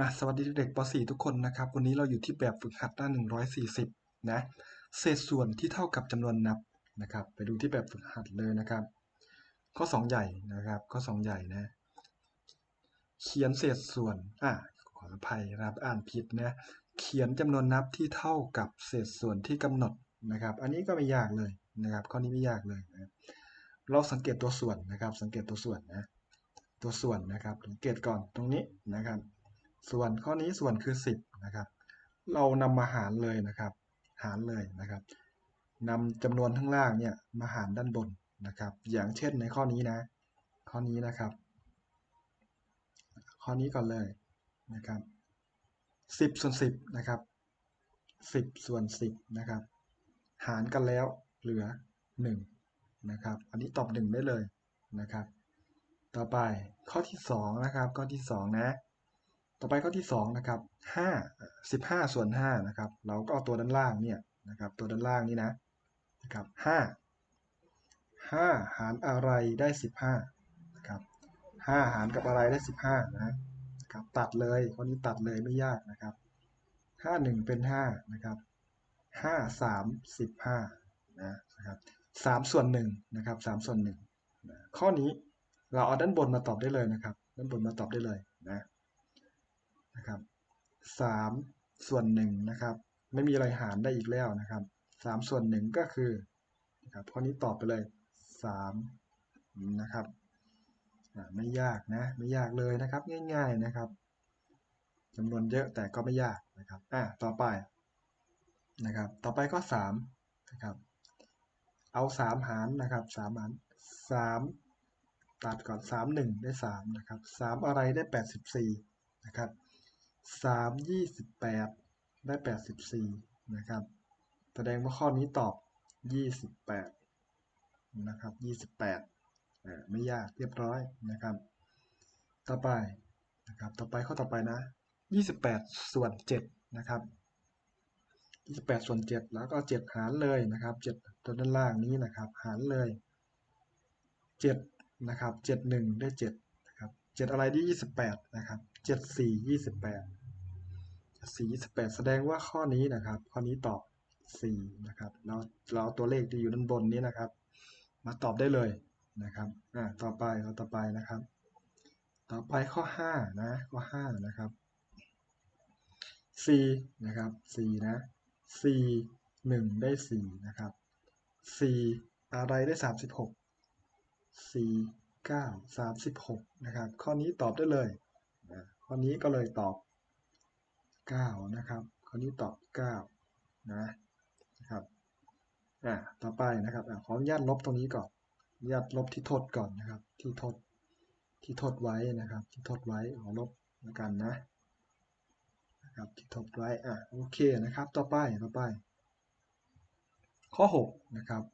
อะสวัสดีเด็กป .4 ทุกคนนะครับ วันนี้เราอยู่ที่แบบฝึกหัดหน้า 140 นะ เศษส่วนที่เท่ากับจำนวนนับนะครับ ไปดูที่แบบฝึกหัดเลยนะครับ ข้อ 2 ใหญ่นะครับข้อ 2 ใหญ่นะ เขียนเศษส่วนอะขออภัยนะครับอ่านผิดนะเขียนจำนวนนับที่เท่ากับเศษส่วนที่กำหนดนะครับ อันนี้ก็ไม่ยากเลยนะครับ ข้อนี้ไม่ยากเลยนะเราสังเกตตัวส่วนนะครับ สังเกตตัวส่วนนะ ตัวส่วนนะครับ สังเกตก่อนตรงนี้นะครับ ส่วนข้อนี้ส่วนคือ 10นะครับ เรานำมาหารเลยนะครับ หารเลยนะครับนำจำนวนข้างล่างเนี่ยมาหารด้านบนนะครับ อย่างเช่นในข้อนี้นะ ข้อนี้นะครับ ข้อนี้ก่อนเลยนะครับ10ส่วน10นะครับ10ส่วน10นะครับ หารกันแล้วเหลือ1นะครับ อันนี้ตอบ 1 ได้เลยนะครับ ต่อไปข้อที่2นะครับ ข้อที่2นะ ต่อไปข้อที่2นะครับ5 15ส่วน5นะครับเราก็เอาตัวด้านล่างเนี่ยนะครับตัวด้านล่างนี่นะนะครับ5 5 หารอะไรได้ 15นะครับ5หารกับอะไรได้ 15นะครับตัดเลยข้อนี้ตัดเลยไม่ยากนะครับ5 1เป็น5นะครับ5 3 15นะครับ3ส่วน1นะครับ3ส่วน1ข้อนี้เราเอาด้านบนมาตอบได้เลยนะครับ ด้านบนมาตอบได้เลยนะ นะครับสามส่วนหนึ่งนะครับ ไม่มีอะไรหารได้อีกแล้วนะครับสามส่วนหนึ่งก็คือนะครับข้อนี้ตอบไปเลยสามนะครับไม่ยากนะไม่ยากเลยนะครับ ง่าย ๆนะครับจำนวนเยอะแต่ก็ไม่ยากนะครับอะต่อไปนะครับ ต่อไปก็สามนะครับ เอาสามหารนะครับสามหารสามตัดก่อนสามหนึ่งได้สามนะครับสามอะไรได้แปดสิบสี่นะครับ สามยี่สิบแปดได้แปดสิบสี่นะครับ แสดงว่าข้อนี้ตอบยี่สิบแปดนะครับยี่สิบแปดไม่ยากเรียบร้อยนะครับ ต่อไปนะครับต่อไปข้อต่อไปนะยี่สิบแปดส่วนเจ็ดนะครับยี่สิบแปดส่วนเจ็ดแล้วก็เจ็ดหารเลยนะครับเจ็ดตัวด้านล่างนี้นะครับ หารเลยเจ็ดนะครับเจ็ดหนึ่งได้เจ็ดนะครับเจ็ดอะไรได้ยี่สิบแปดนะครับ เจ็ดสี่ยี่สิบแปดสี่ยี่สิบแปดแสดงว่าข้อนี้นะครับ ข้อนี้ตอบสี่นะครับเราเราตัวเลขที่อยู่ด้านบนนี้นะครับ มาตอบได้เลยนะครับอ่าต่อไปเราต่อไปนะครับ ต่อไปข้อห้านะข้อห้านะครับสี่นะครับสี่นะสี่หนึ่งได้สี่นะครับสี่อะไรได้สามสิบหกสี่เก้าสามสิบหกนะครับ ข้อนี้ตอบได้เลย ข้อนี้ก็เลยตอบเก้านะครับข้อนี้ตอบเก้านะนะครับอ่าต่อไปนะครับอขออนุญาตลบตรงนี้ก่อนอนุญาตลบที่ทดก่อนนะครับ ที่ทดที่ทดไว้นะครับ ที่ทดไว้ขอลบแล้วกันนะนะครับที่ทดไว้อะโอเคนะครับ ต่อไปต่อไป ข้อ 6 นะครับ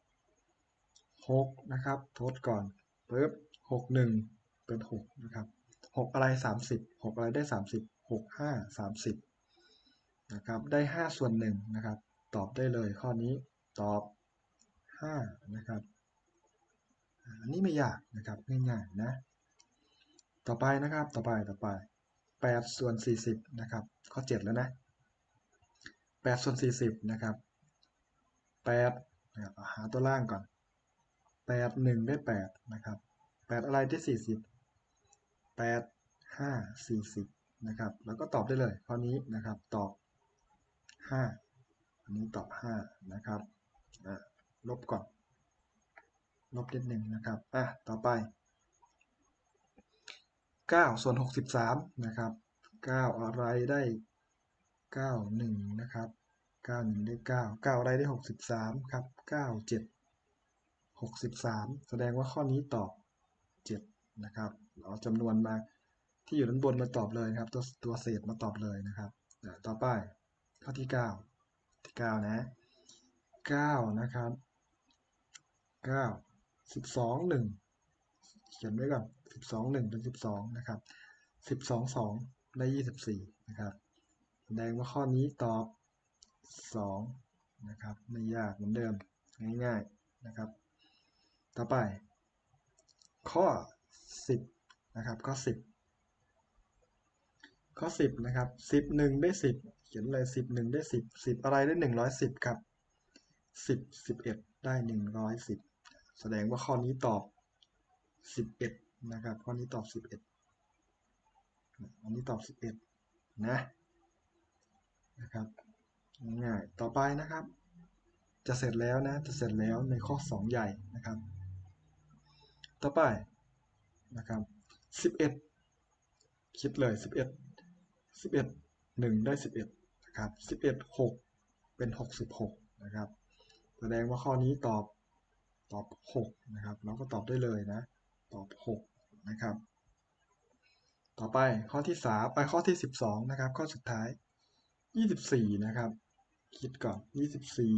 6นะครับ ทดก่อนปึ๊บหกหนึ่งเป็นหกนะครับ หกอะไรสามสิบหกอะไรได้สามสิบหกห้าสามสิบนะครับได้ห้าส่วนหนึ่งนะครับ ตอบได้เลยข้อนี้ตอบห้านะครับอันนี้ไม่ยากนะครับง่ายๆนะต่อไปนะครับต่อไปต่อไปแปดส่วนสี่สิบนะครับข้อเจ็ดแล้วนะแปดส่วนสี่สิบนะครับแปดนะครับหาตัวล่างก่อนแปดหนึ่งได้แปดนะครับแปดอะไรที่สี่สิบ แปดห้าสี่สิบนะครับ แล้วก็ตอบได้เลยข้อนี้นะครับ ตอบห้าอันนี้ตอบห้านะครับลบก่อน ลบนิดหนึ่งนะครับ อะ ต่อไปเก้าส่วนหกสิบสามนะครับเก้าอะไรได้เก้าหนึ่งนะครับเก้าหนึ่งได้เก้าเก้าอะไรได้หกสิบสามครับเก้าเจ็ดหกสิบสามแสดงว่าข้อนี้ตอบ7นะครับ เอาจำนวนมาที่อยู่ด้านบนมาตอบเลยนะครับ ตัวตัวเศษมาตอบเลยนะครับต่อไปข้อที่ 9 ที่ 9 นะ 9 นะครับ 9 12 1 เขียนไว้ก่อน12 1 เป็น 12 นะครับ 12 2 ได้ 24 นะครับ แสดงว่าข้อนี้ตอบ 2 นะครับ ไม่ยากเหมือนเดิม ง่ายๆ นะครับ ต่อไป ข้อ 10 นะครับข้อ10ข้อสิบนะครับสิบหนึ่งได้สิบเขียนเลยสิบหนึ่งได้สิบสิบอะไรได้หนึ่งร้อยสิบครับสิบสิบเอ็ดได้หนึ่งร้อยสิบแสดงว่าข้อนี้ตอบสิบเอ็ดนะครับข้อนี้ตอบสิบเอ็ดอันนี้ตอบสิบเอ็ดนะนะครับง่ายต่อไปนะครับ จะเสร็จแล้วนะจะเสร็จแล้วในข้อสองใหญ่นะครับ ต่อไปนะครับ สิบเอ็ดคิดเลยสิบเอ็ดสิบเอ็ดหนึ่งได้สิบเอ็ดนะครับสิบเอ็ดหกเป็นหกสิบหกนะครับ แสดงว่าข้อนี้ตอบตอบหกนะครับเราก็ตอบได้เลยนะ ตอบหกนะครับ ต่อไปข้อที่สามไปข้อที่สิบสองนะครับ ข้อสุดท้ายยี่สิบสี่นะครับ คิดก่อนยี่สิบสี่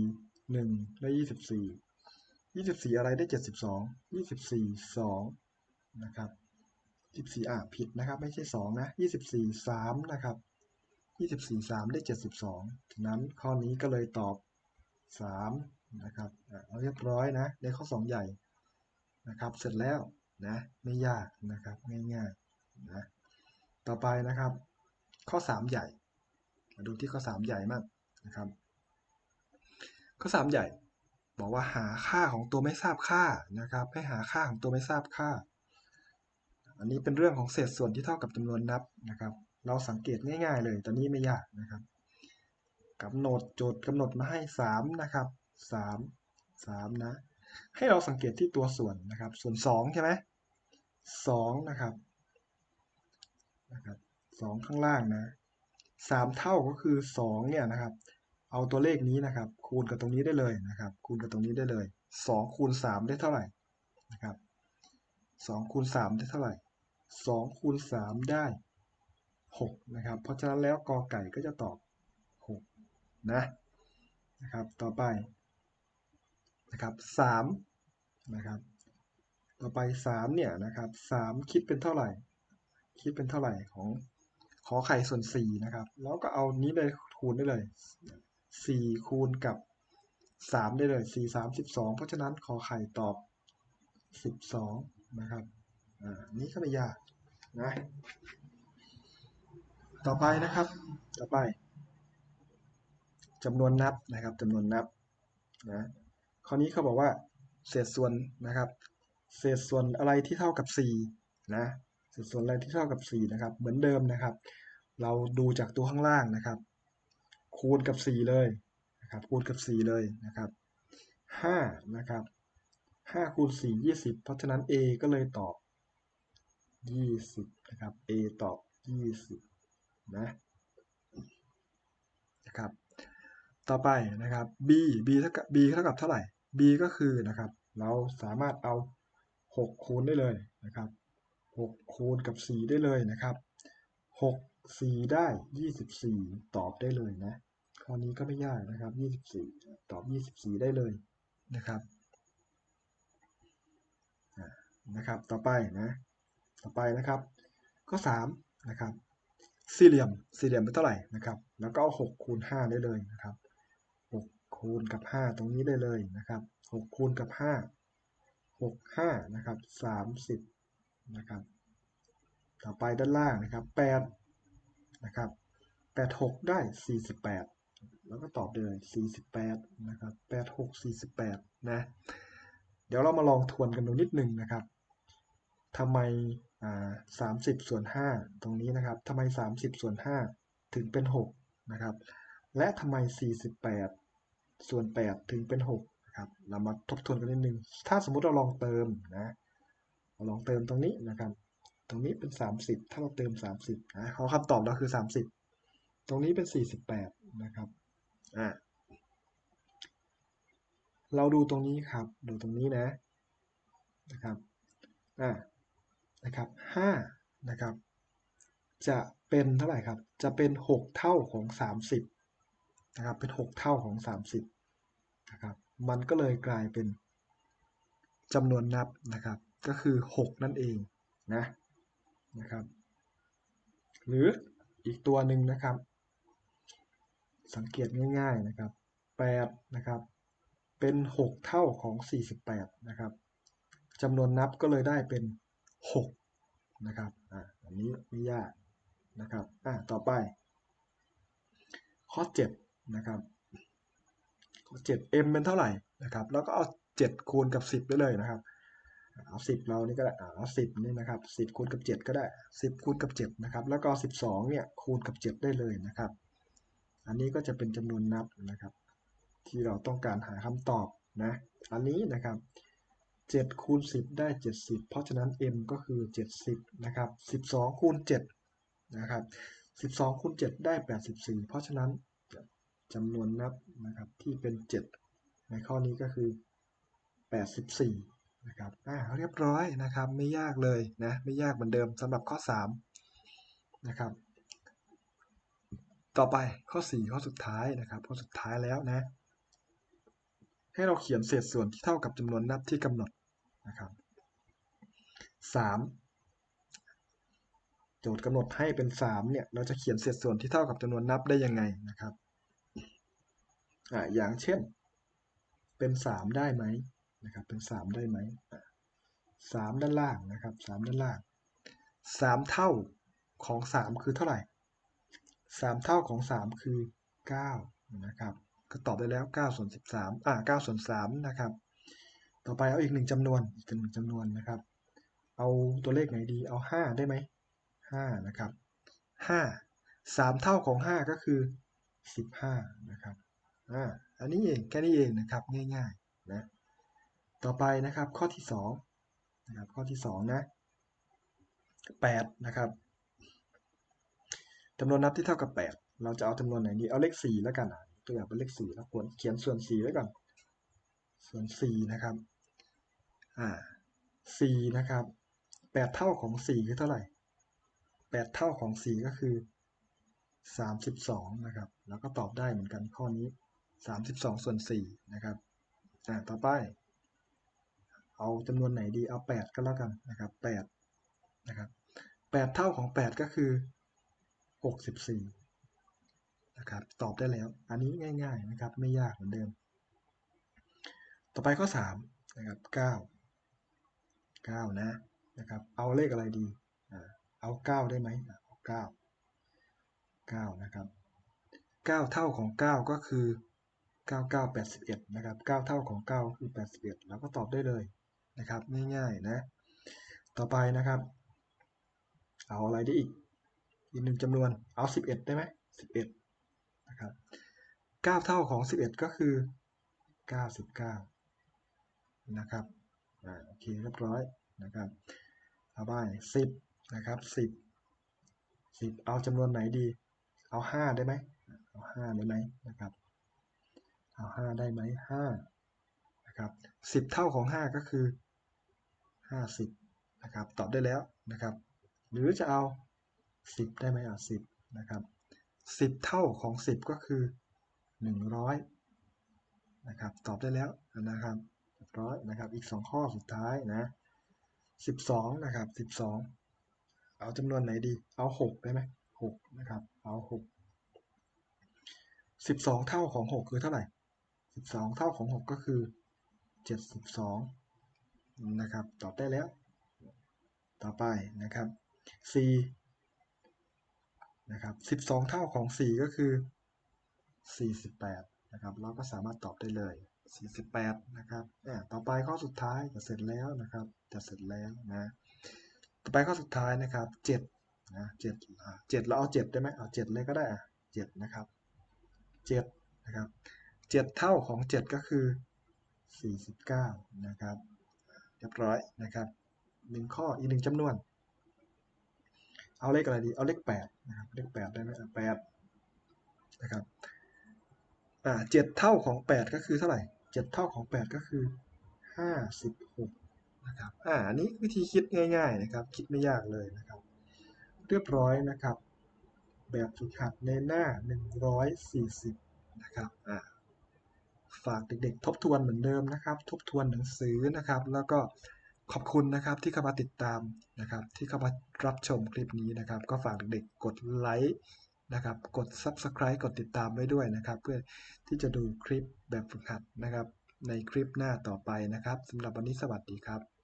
หนึ่งได้ยี่สิบสี่ยี่สิบสี่อะไรได้เจ็ดสิบสองยี่สิบสี่สองนะครับ สิบสี่อะผิดนะครับ ไม่ใช่สองนะยี่สิบสี่สามนะครับยี่สิบสี่สามได้เจ็ดสิบสองฉะนั้นข้อนี้ก็เลยตอบสามนะครับเอาเรียบร้อยนะในข้อสองใหญ่นะครับ เสร็จแล้วนะไม่ยากนะครับง่ายๆนะต่อไปนะครับ ข้อสามใหญ่มาดูที่ข้อสามใหญ่มากนะครับ ข้อสามใหญ่ บอกว่าหาค่าของตัวไม่ทราบค่านะครับ ให้หาค่าของตัวไม่ทราบค่า อันนี้เป็นเรื่องของเศษส่วนที่เท่ากับจำนวนนับนะครับ เราสังเกตง่ายๆเลยตอนนี้ไม่ยากนะครับกำหนดโจทย์กำหนดมาให้สามนะครับสามสามนะ ให้เราสังเกตที่ตัวส่วนนะครับ ส่วนสองใช่ไหมสองนะครับนะครับสองข้างล่างนะสามเท่าก็คือสองเนี่ยนะครับ เอาตัวเลขนี้นะครับ คูณกับตรงนี้ได้เลยนะครับ คูณกับตรงนี้ได้เลยสองคูณสามได้เท่าไหร่นะครับสองคูณสามได้เท่าไหร่ สองคูณสามได้หกนะครับเพราะฉะนั้นแล้วกอไก่ก็จะตอบหกนะนะครับต่อไปนะครับสามนะครับต่อไปสามเนี่ยนะครับสามคิดเป็นเท่าไหร่ คิดเป็นเท่าไหร่ของขอไข่ส่วนสี่นะครับแล้วก็เอานี้เลยคูณได้เลยสี่คูณกับสามได้เลยสี่สามสิบสองเพราะฉะนั้นขอไข่ตอบสิบสองนะครับ อ่านี้ก็ไม่ยากนะต่อไปนะครับ ต่อไปจำนวนนับนะครับจำนวนนับนะข้อนี้เขาบอกว่า เศษส่วนนะครับ เศษส่วนอะไรที่เท่ากับ 4 นะเศษส่วนอะไรที่เท่ากับ 4 นะครับ เหมือนเดิมนะครับ เราดูจากตัวข้างล่างนะครับ คูณกับ 4 เลยนะครับ คูณกับ 4 เลยนะครับ5นะครับ5คูณ4 20 เพราะฉะนั้น a ก็เลยตอบ 20นะครับ a ตอบ20นะนะครับ ต่อไปนะครับ b b เท่ากับ b เท่ากับเท่าไหร่ b ก็คือนะครับ เราสามารถเอา6คูณได้เลยนะครับ6คูณกับ4ได้เลยนะครับ6 4ได้24ตอบได้เลยนะข้อนี้ก็ไม่ยากนะครับ24ตอบ24ได้เลยนะครับนะครับ ต่อไปนะ ต่อไปนะครับ ข้อ3นะครับสี่เหลี่ยมสี่เหลี่ยมเป็นเท่าไหร่นะครับ แล้วก็เอา6คูณ5ได้เลยนะครับ6คูณกับ 5 ตรงนี้ได้เลยนะครับ6คูณกับ 5 6 5นะครับ30นะครับต่อไปด้านล่างนะครับ8นะครับ8 6ได้ 48 แล้วก็ตอบเลย 48นะครับ8 6 48นะเดี๋ยวเรามาลองทวนกันดูนิดนึงนะครับทำไม สามสิบส่วนห้าตรงนี้นะครับทำไมสามสิบส่วนห้าถึงเป็นหกนะครับ และทำไมสี่สิบแปดส่วนแปดถึงเป็นหกนะครับเรามาทบทวนกันนิดนึง ถ้าสมมติเราลองเติมนะเราลองเติมตรงนี้นะครับ ตรงนี้เป็นสามสิบถ้าเราเติมสามสิบนะเขาคำตอบเราคือสามสิบตรงนี้เป็นสี่สิบแปดนะครับอ่าเราดูตรงนี้ครับ ดูตรงนี้นะนะครับอ่า นะครับห้านะครับ จะเป็นเท่าไหร่ครับ จะเป็นหกเท่าของสามสิบนะครับ เป็นหกเท่าของสามสิบนะครับ มันก็เลยกลายเป็นจำนวนนับนะครับ ก็คือหกนั่นเองนะนะครับ หรืออีกตัวหนึ่งนะครับ สังเกตง่าย ๆนะครับแปดนะครับเป็นหกเท่าของสี่สิบแปดนะครับจำนวนนับก็เลยได้เป็น หกนะครับอ่าอันนี้ไม่ยากนะครับอ่าต่อไป ข้อ7นะครับข้อ7 m เป็นเท่าไหร่นะครับแล้วก็เอา 7 คูณกับ 10 ได้เลยนะครับเอา10 เรานี่ก็ได้เอา10นี่นะครับ10 คูณกับ 7 ก็ได้ 10 คูณกับ 7 นะครับ แล้วก็ 12 เนี่ยคูณกับ 7 ได้เลยนะครับ อันนี้ก็จะเป็นจำนวนนับนะครับ ที่เราต้องการหาคำตอบนะ อันนี้นะครับ 7คูณ10 ได้ 70 เพราะฉะนั้น m ก็คือ 70 นะครับ 12คูณ7นะครับ 12คูณ7ได้ 84 เพราะฉะนั้นจำนวนนับนะครับที่เป็น 7 ในข้อนี้ก็คือ 84 นะครับ อ่าเรียบร้อยนะครับ ไม่ยากเลยนะ ไม่ยากเหมือนเดิมสำหรับข้อ 3 นะครับ ต่อไปข้อ 4 ข้อสุดท้ายนะครับ ข้อสุดท้ายแล้วนะให้เราเขียนเศษส่วนที่เท่ากับจำนวนนับที่กำหนด นะครับ3โจทย์กำหนดให้เป็น3เนี่ยเราจะเขียนเศษส่วนที่เท่ากับจำนวนนับได้ยังไงนะครับอ่าอย่างเช่น เป็น3ได้ไหมนะครับ เป็น3ได้ไหมสามด้านล่างนะครับ3ด้านล่าง3เท่าของ3คือเท่าไหร่3เท่าของ3คือ9นะครับ ก็ตอบได้แล้ว9ส่วน13อ่า9ส่วน3นะครับ ต่อไปเอาอีกหนึ่งจำนวนอีกหนึ่งจำนวนนะครับ เอาตัวเลขไหนดีเอา5ได้ไหม5นะครับ5 3เท่าของ5ก็คือ15นะครับอ่าอันนี้เองแค่นี้เองนะครับง่ายๆนะต่อไปนะครับข้อที่2นะครับข้อที่2นะ8นะครับจำนวนนับที่เท่ากับ8เราจะเอาจำนวนไหนดีเอาเลข4แล้วกันอะตัวอย่างเป็นเลข4แล้วควรเขียนส่วน4ไว้ก่อนส่วน4นะครับ อ่า4นะครับ8เท่าของ4คือเท่าไหร่8เท่าของ4ก็คือ32นะครับ แล้วก็ตอบได้เหมือนกันข้อนี้32ส่วน4นะครับอ่าต่อไป เอาจำนวนไหนดีเอา8ก็แล้วกันนะครับ8นะครับ8เท่าของ8ก็คือ64นะครับตอบได้แล้ว อันนี้ง่าย ๆนะครับ ไม่ยากเหมือนเดิม ต่อไปข้อ3นะครับ9 9 นะนะครับ เอาเลขอะไรดีอ่าเอา 9 ได้ไหมเอา9 9 นะครับ 9 เท่าของ 9 ก็คือ 99 81 นะครับ 9 เท่าของ 9 คือ 81แล้วก็ตอบได้เลยนะครับ ง่ายๆนะ ต่อไปนะครับ เอาอะไรได้อีก อีกหนึ่งจำนวน เอา 11 ได้ไหม 11 นะครับ 9 เท่าของ 11 ก็คือ 99 นะครับ โอเคเรียบร้อยนะครับเอาไป10นะครับ10 10เอาจำนวนไหนดี เอา5ได้ไหมเอา5ได้ไหมนะครับเอา5ได้ไหม5นะครับ10เท่าของ5ก็คือ50นะครับตอบได้แล้วนะครับ หรือจะเอา10ได้ไหมอะ10นะครับ10เท่าของ10ก็คือ100นะครับตอบได้แล้วนะครับ ร้อยนะครับ อีก 2 ข้อสุดท้ายนะ12นะครับ12 เอาจำนวนไหนดี เอา 6 ได้ไหม6นะครับ เอา 6 12 เท่าของ 6 คือเท่าไหร่ 12 เท่าของ 6 ก็คือ 72 นะครับ ตอบได้แล้ว ต่อไปนะครับ4นะครับ 12 เท่าของ 4 ก็คือ 48 นะครับ เราก็สามารถตอบได้เลย 48 นะครับต่อไปข้อสุดท้ายจะเสร็จแล้วนะครับ จะเสร็จแล้วนะ ต่อไปข้อสุดท้ายนะครับ7นะ7อ่า7เราเอา 7 ได้ไหมเอา 7 เลยก็ได้อะ7นะครับ7นะครับ7 เท่าของ 7 ก็คือ 49 นะครับ เรียบร้อยนะครับหนึ่งข้ออีกหนึ่งจำนวน เอาเลขอะไรดี เอาเลข8นะครับ เลข 8 ได้ไหมอะ8นะครับอ่าเจ็ดเท่าของ 8 ก็คือเท่าไหร่ เจ็ดเท่าของ 8 ก็คือ 56นะครับอ่าอันนี้วิธีคิดง่าย ๆนะครับ คิดไม่ยากเลยนะครับ เรียบร้อยนะครับ แบบฝึกหัดในหน้า 140นะครับอ่าฝากเด็กๆ ทบทวนเหมือนเดิมนะครับ ทบทวนหนังสือนะครับ แล้วก็ขอบคุณนะครับที่เข้ามาติดตามนะครับ ที่เข้ามารับชมคลิปนี้นะครับ ก็ฝากเด็กๆกดไลค์ นะครับ กด Subscribe กดติดตามไว้ด้วยนะครับ เพื่อที่จะดูคลิปแบบฝึกหัดนะครับ ในคลิปหน้าต่อไปนะครับสำหรับวันนี้สวัสดีครับ